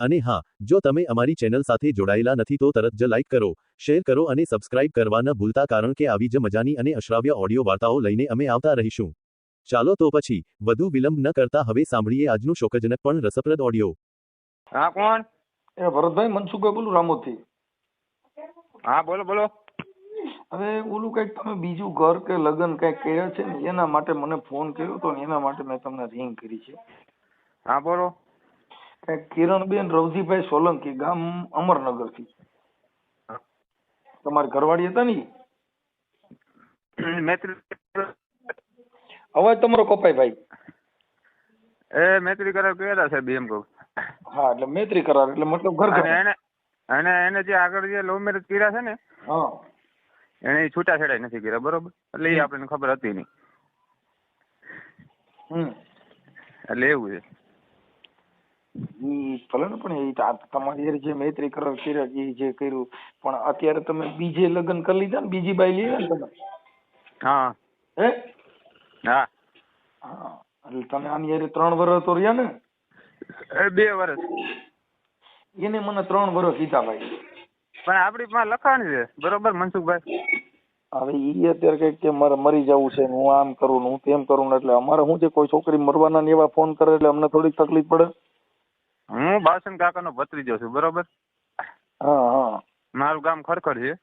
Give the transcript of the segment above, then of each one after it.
અને હા જો તમે અમારી ચેનલ સાથે જોડાયેલા નથી તો તરત જ લાઈક કરો શેર કરો અને સબસ્ક્રાઇબ કરવા ન ભૂલતા કારણ કે આવી જ મજાની અને અશ્રાવ્ય ઓડિયો વાર્તાઓ લઈને અમે આવતા રહીશું. ચાલો તો પછી વધુ વિલંબ ન કરતા હવે સાંભળીએ આજનું શોકજનક પણ રસપ્રદ ઓડિયો. હા કોણ? એ ભરતભાઈ મનસુખભાઈ બોલું રામોથી. હા બોલો બોલો. હવે ઓલું કંઈક તમે બીજું ઘર કે લગ્ન કંઈક કર્યા છે ને એના માટે મને ફોન કર્યો તો એના માટે મેં તમને રિંગ કરી છે. હા બોલો. કિરણબેન રવજીભાઈ સોલંકી ગામ અમરનગરથી. તમારી ઘરવાળી હતા ને મૈત્રી અવાજ તમારો કપાય ભાઈ. એ મૈત્રી કરાર કર્યા છે એમ કહું. હા એટલે મૈત્રી કરાર એટલે મતલબ ઘર ઘર. એને અને એને જે આગળ જે લવ મેરેજ કર્યા છે ને હા. એને છૂટાછેડા નથી કર્યા બરોબર? એટલે એ આપણને ખબર હતી નહીં હમ. એટલે એવું છે. ભલે ને પણ એ તમારી હારે જે મૈત્રી કરો કર્યા એ જે કર્યું. પણ અત્યારે તમે બીજે લગ્ન કરી લીધા ને બીજી બાઈ લઈ ને તમે? હા. હે? હા. હા એટલે તમે આની હારે ત્રણ વર્ષ તો રહ્યા ને? બે વર્ષ એને મને ત્રણ વર્ષ કીધા ભાઈ. પણ આપણી પાસે લખાણ છે બરોબર મનસુખભાઈ? હવે ઈ અત્યારે કંઈક કે મારે મરી જવું છે હું આમ કરું ને હું તેમ કરું એટલે અમારે શું છે કોઈ છોકરી મરવાના ને એવા ફોન કરે એટલે અમને થોડીક તકલીફ પડે? હું બાસન કાકાનો ભત્રીજો છું બરોબર? હા હા. મારું ગામ ખડખડ છે.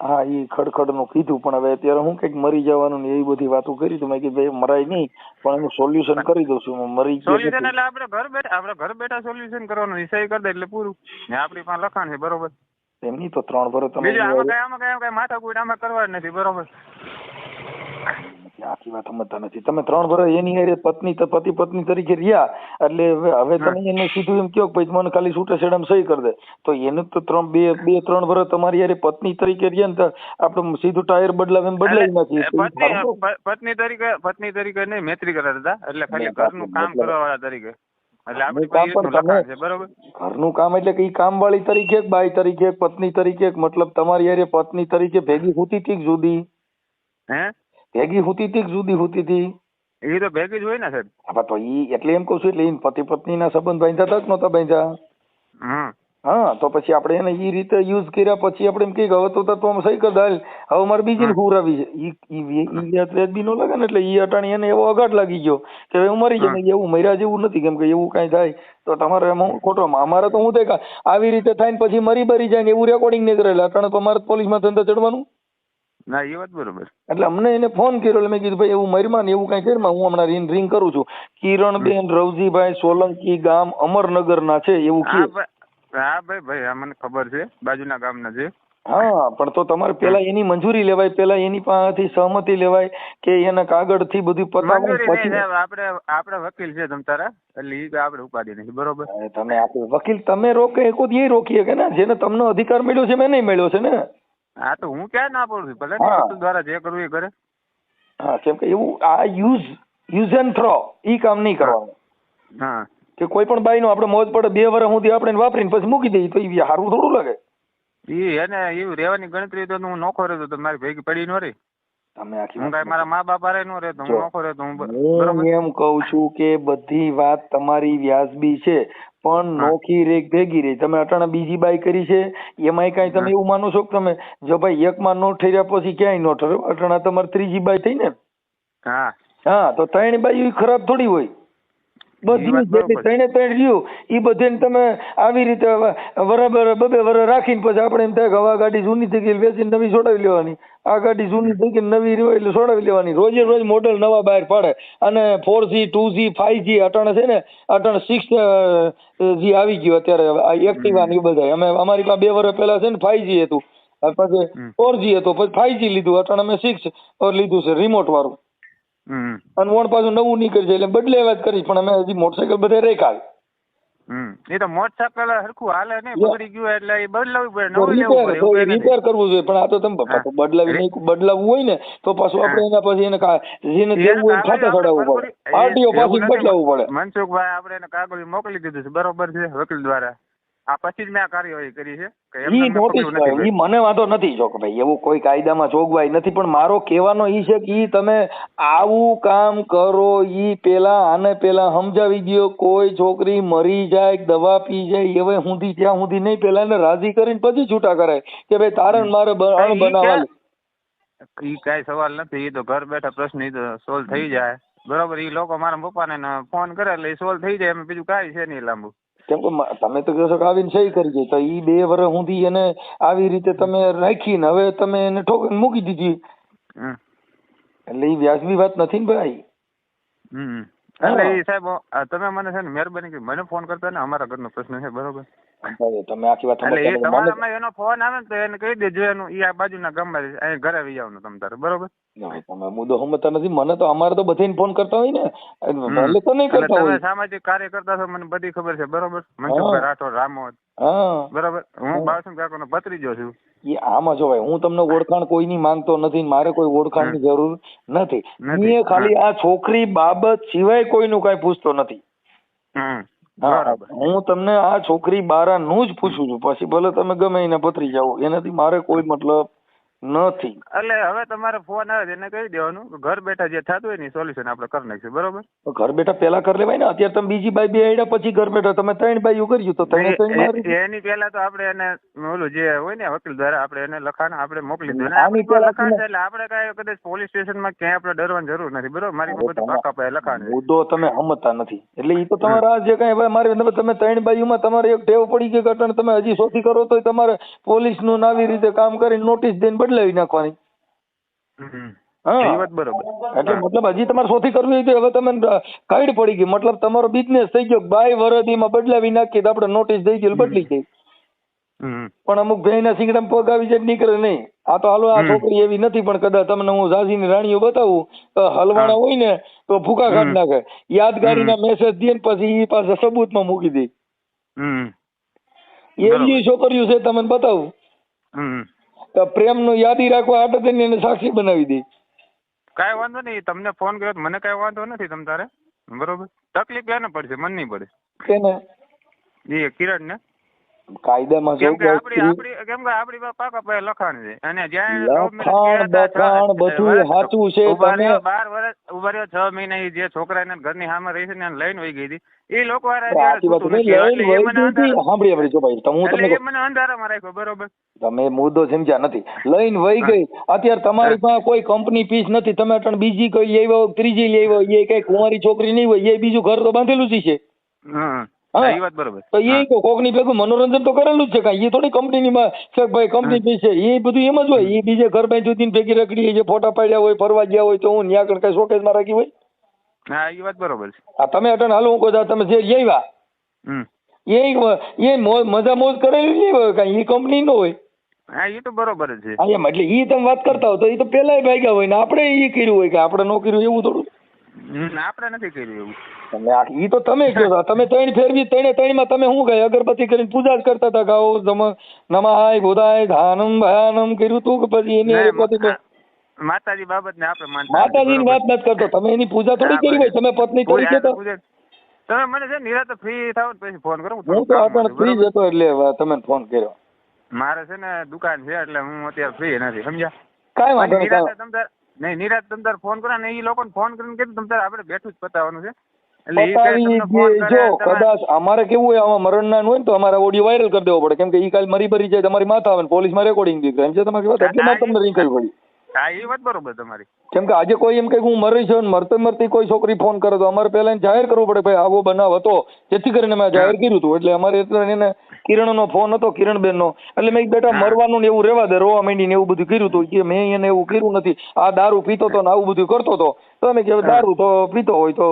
હા એ ખડખડનું કીધું પણ હવે અત્યારે હું કંઈક મરી જવાનું ને એવી બધી વાતો કરી તો મેં કીધું ભાઈ મરાય નહીં પણ એનું સોલ્યુશન કરી દઉં છું. મરી સોલ્યુશન એટલે આપણે ઘર બેઠા આપણે ઘર બેઠા સોલ્યુશન કરવાનું સહી કરી દે એટલે પૂરું. ને આપણી પાસે લખાણ છે બરોબર? એમની નહીં તો ત્રણ ભરો તમે આમાં કઈ આમાં કઈ કઈ માથાકૂટ આમાં કરવા નથી બરોબર? આખી વાત સમજતા નથી. તમે ત્રણ વર્ષ એની હારે પત્ની પતિ પત્ની તરીકે રહ્યા. એટલે હવે તમે એને સીધું એમ કહો કે ભાઈ મને ખાલી છૂટાછેડામાં સહી કરી દે. તો એને તો ત્રણ બે બે ત્રણ વર્ષ તમારી હારે પત્ની તરીકે રહ્યા ને તો આપણે સીધું ટાયર બદલાવે એમ નાખી પત્ની તરીકે પત્ની તરીકે નહીં મૈત્રી કરતા હતા એટલે ખાલી ઘરનું કામ કરવા વાળા તરીકે. કામ ઘરનું કામ એટલે કે ઈ કામવાળી તરીકે બાઈ તરીકે પત્ની તરીકે મતલબ તમારી હારે પત્ની તરીકે ભેગી હોતી હતી જુદી? હે? ભેગી હોતી હતી કે જુદી હોતી હતી? એ તો ભેગી જ હોય ને સાહેબ. હા તો ઈ એટલે એમ કહું છું એટલે પતિ પતિ પત્નીના સંબંધ બાંધ્યા તક નહોતા બાંધ્યા? હા તો પછી આપણે એને ઈ રીતે યુઝ કર્યા પછી આપણે એમ કહીએ કે હવે તો તો આમ સહી કર દાલ હવે મારે બીજી ને ખવડાવી છે. ઈ ઈ વે- ઈ વ્યાજ વ્યાજબી નો લાગે ને એટલે ઈ અટાણી એને એવો અઘાટ લાગી ગયો કે હવે હું મરી જાય એવું મર્યા જેવું નથી કેમ કે એવું કાંઈ થાય. તો તમારે એમાં ખોટો અમારે તો હું થાય કે આવી રીતે થાય ને પછી મરી બરી જાય ને એવું રેકોર્ડિંગ નહીં કરેલા. અટાણે તો અમારે પોલીસમાં ધંધા ચડવાનું. ના એ વાત બરોબર. એટલે અમને એને ફોન કર્યો એટલે મેં કીધું ભાઈ એવું મરમાં ને એવું કાંઈ કરમાં હું હમણાં રિંગ રિંગ કરું છું. કિરણબેન રવજીભાઈ સોલંકી ગામ અમરનગરના છે એવું હા કે હા ભાઈ ભાઈ આ મને ખબર છે બાજુના ગામના છે. હા પણ તો તમારે પેલા એની મંજૂરી લેવાય પેલા એની પાસેથી સહમતિ લેવાય કે એના કાગળથી બધું પતાવું પછી આપણે આપણે વકીલ છે તમ તારા એટલે એ આપણે ઉપાડી નથી બરોબર? તમે આપણે વકીલ તમે રોકે એક એ રોકીએ કે ને? જેને તમને અધિકાર મળ્યો છે મેં નહીં મળ્યો છે ને? હા તો હું ક્યાં ના પડું? છું ભલે હા. દ્વારા જે કરવું એ કરે. હા કેમ કે એવું આ યુઝ યુઝ એન્ડ થ્રો ઈ કામ નહીં કરવાનું. હા. કે કોઈ પણ બાઈનો આપણે મોજ પડે બે વર્ષ સુધી આપણે વાપરીને પછી મૂકી દઈએ તો એ સારું થોડું લાગે. એ એને એવું રહેવાની ગણતરી તો હું નોખો રહેતો તો મારી ભેગી પડી ન રહી. તમે આખી હું કાંઈ મારા મા બાપા રે નો રહેતો. હું નોખો રહેતો હું બ- હું એમ કહું છું કે બધી વાત તમારી વ્યાજબી છે પણ નોખી રેક ભેગી રહી. તમે અટાણે બીજી બાઈ કરી છે એમાંય કાંઈ તમે એવું માનો છો કે તમે જો ભાઈ એકમાં નો ઠર્યા પછી ક્યાંય નો ઠરે અટાણે તમારે ત્રીજી બાઈ થઈ ને? હા. હા તો ત્રણ બાઈ ખરાબ થોડી હોય. બધી વાત ત્રણે ત્રણ રહ્યું એ બધાને તમે આવી રીતે બરાબર બબે વરસ રાખીને પછી આપણે એમ થાય કે હવે આ ગાડી જૂની થઈ ગઈ વેચીને નવી છોડાવી લેવાની. આ ગાડી જૂની થઈ ગઈ નવી રહ્યો એટલે છોડાવી લેવાની. રોજે રોજ મોડલ નવા બહાર પાડે. અને four G two G five G અટણ છે ને અટણ સિક્સ જી આવી ગયું અત્યારે આ એક્ટિવા ને એ બધા અમે અમારી પાસે બે વર્ષ પહેલા છે ને ફાઈવ જી હતું. પછી. ફોર જી હતો. પછી ફાઈવ જી લીધું. અટણ અમે સિક્સ લીધું છે રિમોટ વાળું. અને વણ પાછું નવું નીકળી જાય એટલે બદલે વાત કરી પણ અમે હજી મોટરસાયકલ બધે હમ. એ તો મોટરસાયકલ હરખું હાલે યા. બગડી ગયું એટલે એ બદલાવવું પડે નવું લેવું પડે. રિપેર કરવું જોઈએ પણ આ તો તમે બદલાવી નહીં બદલાવવું હોય ને તો પાછું આપણે એના પછી એને જેને દેવું હોય કાગળિયું ચડાવવું પડે. પાર્ટીઓ પાછી બદલાવવું પડે. મનસુખભાઈ આપણે એને કાગળ મોકલી દીધું છે બરોબર છે વકીલ દ્વારા. આ પછી જ મેં આ કાર્યવાહી કરી છે કે એમને ઈ મેં નોટિસ પકડ્યું નથી ઈ મને વાંધો નથી જો કે ભાઈ એવું કોઈ કાયદામાં જોગવાઈ નથી પણ મારો કહેવાનો ઈ છે કે ઈ તમે આવું કામ કરો ઈ પેલા આને પેલા સમજાવી ગયો કોઈ છોકરી મરી જાય દવા પી જાય હવે સુધી ત્યાં સુધી નહીં પેલા એને રાજી કરીને પછી છૂટા કરાય. કે ભાઈ તારે ને મારે બ- અણ ઈ બનાવવા ઈ કઈ સવાલ નથી ઈ તો ઘર બેઠા પ્રશ્ન ઈ તો સોલ્વ થઈ જાય. બરોબર ઈ લોકો મારા પપ્પાને ને ફોન કરે એટલે સોલ્વ થઈ જાય એમ બીજું કાંઈ છે નહીં લાંબુ. કેમ કે તમે તો કહો છો કે આવીને સહી કરી દે તો એ બે વર્ષ સુધી એને આવી રીતે તમે રાખીને હવે તમે એને ઠોકીને મૂકી દીધી. એટલે એ વ્યાજબી વાત નથી ને ભાઈ. એટલે એ સાહેબ તમે મને છે ને મહેરબાની કરી મને ફોન કરતા ને અમારા ઘરનો પ્રશ્ન છે બરોબર? તમે આખી વાત એટલે તમારામાં એનો ફોન આવે ને તો એને કહી દેજો એનું એ આ બાજુના ગામમાં. અહીં ઘરે આવી જવાનું તમે તારે બરોબર? ના, તમે મુદ્દો સમજતા નથી. મને તો અમારે તો બધે ફોન કરતા હોય ને. ભલે તો નહીં કરતા હોય. સામાજિક કાર્ય કરતા છો મને બધી ખબર છે બરોબર? મનસુખભાઈ રાઠોડ રામોદ. બરોબર? હું બાળસુમ કાકાનો ભત્રીજો છું. એ આમાં જો ભાઈ હું તમને ઓળખાણ કોઈની માંગતો નથી મારે કોઈ ઓળખાણની જરૂર નથી. મેં ખાલી આ છોકરી બાબત સિવાય કોઈનું કાંઈ પૂછતો નથી. હા, તમને આ છોકરી બારાનું જ પૂછું છું. પછી ભલે તમે ગમે એને પતરી જાઓ એનાથી મારે કોઈ મતલબ નથી. એટલે હવે તમારે ફોન આવે એને કહી દેવાનું કે ઘર બેઠા જે થતું હોય ને સોલ્યુશન આપણે કરી નાખીશું બરોબર? ઘર બેઠા પેલા કરી લેવાય ને અત્યારે તમે બીજી બાઈ બે આડ્યા પછી ઘર બેઠા તમે ત્રણ બાઈ કર્યું તો ત્રણે ત્રણ એની પેલા તો આપણે એને ઓલું જે હોય ને વકીલ દ્વારા આપણે એને લખાણ આપણે મોકલી દઈએ લખાણ એટલે આપણે કઈ કદાચ પોલીસ સ્ટેશનમાં ક્યાંય આપણે ડરવાની જરૂર નથી બરોબર? મારી બધું પાકા પાસે લખાણ મુદ્દો તમે સમજતા નથી. એટલે એ તો તમારા જે કઈ હવે મારી તમે ત્રણ બાજુમાં તમારે એક ટેવ પડી ગઈ ઘટના તમે હજી સોથી કરો તો તમારે પોલીસનું આવી રીતે કામ કરીને નોટિસ દઈને બદલાવી નાખવાની. એટલે મતલબ હજી તમારે શોધી કરવી હતી હવે તમે કાઈડ પડી ગઈ. મતલબ તમારો બિઝનેસ થઈ ગયો. બાય વરદીમાં બદલાવી નાખીએ તો આપણે નોટિસ દઈ દઈએ બદલી ગઈ. પણ અમુક ભેંના સિંગડામાં પગ આવી જાય નીકળે નહીં. આ તો હાલો આ છોકરી એવી નથી પણ કદાચ તમને હું ઝાંસીની રાણીઓ બતાવું તો હલવાણા હોય ને તો ભૂકા. કાઢી નાખે. યાદગારીના મેસેજ દે ને પછી એ પાસે સબૂતમાં મૂકી દે. એવી છોકરીઓ છે તમને બતાવું. તો પ્રેમનું યાદી રાખવા હાટે થઈને એને સાક્ષી બનાવી દે. કાંઈ વાંધો નહીં તમને ફોન કર્યો તો મને કાંઈ વાંધો નથી તમ તારે. બરોબર? તકલીફ એને પડશે? મને નહીં પડે. કેને? એ કિરણ ને કાયદામાં કેમ કે આપણી આપણી કેમ કે આપણી પાકા પાયે લખાણ છે. અને જ્યાં લખાણ, બખાણ બધું સાચું છે. તમે- બાર વર્ષ ઊભા રહ્યો છ મહિના જે છોકરાને ઘરની સામે રહી છે ને લઈને વહી ગઈ હતી. એ લોકો અંધારામાં રાખ્યો બરોબર. તમે મુદ્દો સમજ્યા નથી. લઈને વહી ગઈ. અત્યારે તમારી પાસે કોઈ કંપની પીસ નથી. તમે અટણ બીજી કોઈ લેવો ત્રીજી લેવો એ કઈ કુંવારી છોકરી નહીં હોય એ બીજું ઘર તો બાંધેલું જ છે. તો એ કોકની ભેગું મનોરંજન તો કરેલું જ છે કાંઈ. એ થોડી કંપનીની ભાઈ કંપની છે. એ બધું એમ જ હોય. એ બીજે ઘર ભાઈ જુદી ભેગી રખડી જે ફોટા પાડ્યા હોય ફરવા ગયા હોય તો હું ત્યાં કણ કઈ શોકેસમાં રાખી હોય? હા એ વાત બરોબર છે. આ તમે અટન હાલો હું કહું તમે જે આવ્યા એ એ મજા મોજ કરેલી નહીં હોય કાંઈ? એ કંપની નો હોય. હા એ તો બરોબર છે. હા એમ એટલે એ તમે વાત કરતા હો તો એ તો પેલા ભાગ્યા હોય ને આપણે એ કર્યું હોય કે આપણે નો કર્યું એવું થોડું? આપણે નથી કર્યું એવું. તમે ઈ તો તમે કહો તમે ત્રણ ફેરવી ત્રણે ત્રણમાં તમે શું કહે? અગરબત્તી કરીને પૂજા જ કરતા હતા ગાઓ નમ નમાય ધાનમ ભયાનમ કર્યું તું કે પછી એની અગરબત્તી માતાજી બાબત ને આપણે માનતા માતાજી ની વાત નથી કરતો. તમે એની પૂજા થોડી કરી હોય. તમે પત્ની તરીકે તો તમે મને છે નિરાતે ફ્રી થાવ પછી ફોન કરો હું તો આપણે ફ્રી જતો જ હતો એટલે તમે ફોન કર્યો. મારે છે ને દુકાન છે એટલે હું અત્યારે ફ્રી નથી સમજ્યા? કાઈ વાંધો નહીં નહીં નિરાજ તમ તાર ફોન કરો ને એ લોકોને ફોન કરીને કીધું તમ તારે આપણે બેઠું જ પતાવવાનું છે. તમે- કદાચ અમારે કેવું હોય આમાં મરણના હોય ને તો અમારે ઓડિયો વાયરલ કરી દેવો પડે. કેમ કે ઈ કાલ મરી ભરી જાય તમારી માથા આવે પોલીસમાં રેકોર્ડિંગ દીધું. એમ છે તમારી વાત? એટલે તમને રિંગ કરવી પડી. હા એ વાત બરોબર તમારી. કેમ કે આજે કોઈ એમ કે હું મરી છું મરતે મરતી કોઈ છોકરી ફોન કરે તો અમારે પહેલા જાહેર કરવું પડે ભાઈ આવો બનાવ હતો. જેથી કરીને મેં જાહેર કર્યું હતું. એટલે અમારે એટલે એને કિરણનો ફોન હતો કિરણબેનનો. એટલે મેં બેટા મરવાનું ને એવું રહેવા દે રોવા માંડીને એવું બધું કર્યું હતું. કે મેં એને એવું કર્યું નથી. આ દારૂ પીતો હતો ને આવું બધું કરતો હતો. તો અમે કે દારૂ તો પીતો હોય તો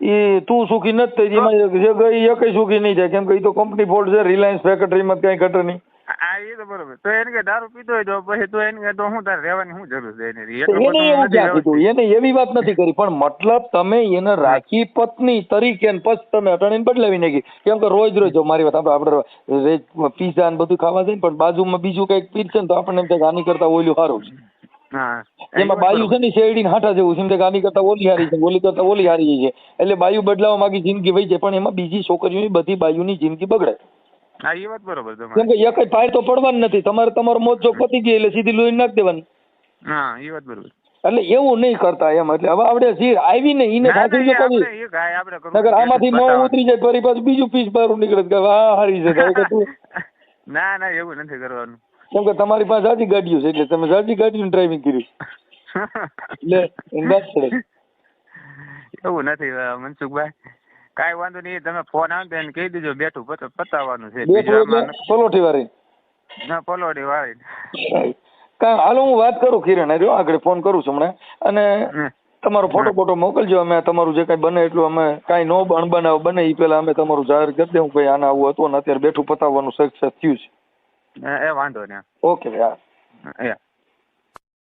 એ તું સુખી નથી થઈ એમાં જે ગઈ એ કઈ સુખી નહીં થાય કેમ કે એ તો કંપની ફોલ્ટ છે રિલાયન્સ ફેક્ટરીમાં કઈ ઘટે નહીં. આ એ તો બરોબર. તો એને કે દારૂ પીતો હોય તો પછી તો એને કે તો હું તારે રહેવાની શું જરૂર છે એની એને બધું એવું વાત નથી કરી. પણ મતલબ તમે એને રાખી પત્ની તરીકે પછી તમે અટાણીને બદલાવી નાખી. કેમ કે રોજ રોજ જો મારી વાત આપણે આપણે પીઝા ને બધું ખાવા જાય પણ બાજુમાં બીજું કંઈક પીરશે ને તો આપણને એમ થાય આની કરતા ઓલું સારું છે. એમાં બાયુ છે ને શેરડી હાટા જેવું છે. એમ આની કરતા ઓલી હારી છે ઓલી કરતા ઓલી હારી છે. એટલે બાયુ બદલાવા માંગી જિંદગી વહી જાય પણ એમાં બીજી છોકરીઓની બધી બાયુની જિંદગી બગડે. હા એ વાત બરોબર કેમ કે એક જ ફાયર તો પડવાની નથી. તમારે તમારો મોજ પતી ગયો એટલે સીધી લોહી નાખી દેવાની. હા એ વાત બરોબર. એટલે એવું નહીં કરતા એમ. એટલે હવે આપણે જે આવી ને એને એ જો આપણે કરી એ કાંઈ આપણે કરું નગર આમાંથી મોં ઉતરી જાય ફરી પાછું બીજું પીસ બહાર નીકળે કે આ હારી છે. તો હવે કે તું ના ના એવું નથી કરવાનું. કેમ કે તમારી પાસે સાચી ગાડીઓ છે એટલે તમે સાચી ગાડીનું ડ્રાઇવિંગ કર્યું એટલે ઇન્ડસ્ટ્રી એવું નથી મનસુખભાઈ. કાંઈ વાંધો નહીં તમે ફોન આવે ને કહી દેજો બેઠું પતાવવાનું છે. પલોઠી વાળી. ના પલોઠી વાળી. કાંઈ હાલો હું વાત કરું કિરણ જો આગળ ફોન કરું છું હમણાં. અને તમારો ફોટો ફોટો મોકલજો અમે તમારું જે કઈ બને એટલું અમે કઈ નો અણબનાવ બને એ પેલા અમે તમારું જાહેર કરી દઉં ભાઈ આના આવું હતું અત્યારે બેઠું પતાવવાનું સક્સેસ થયું છે. એ વાંધો નહીં. ઓકે હા.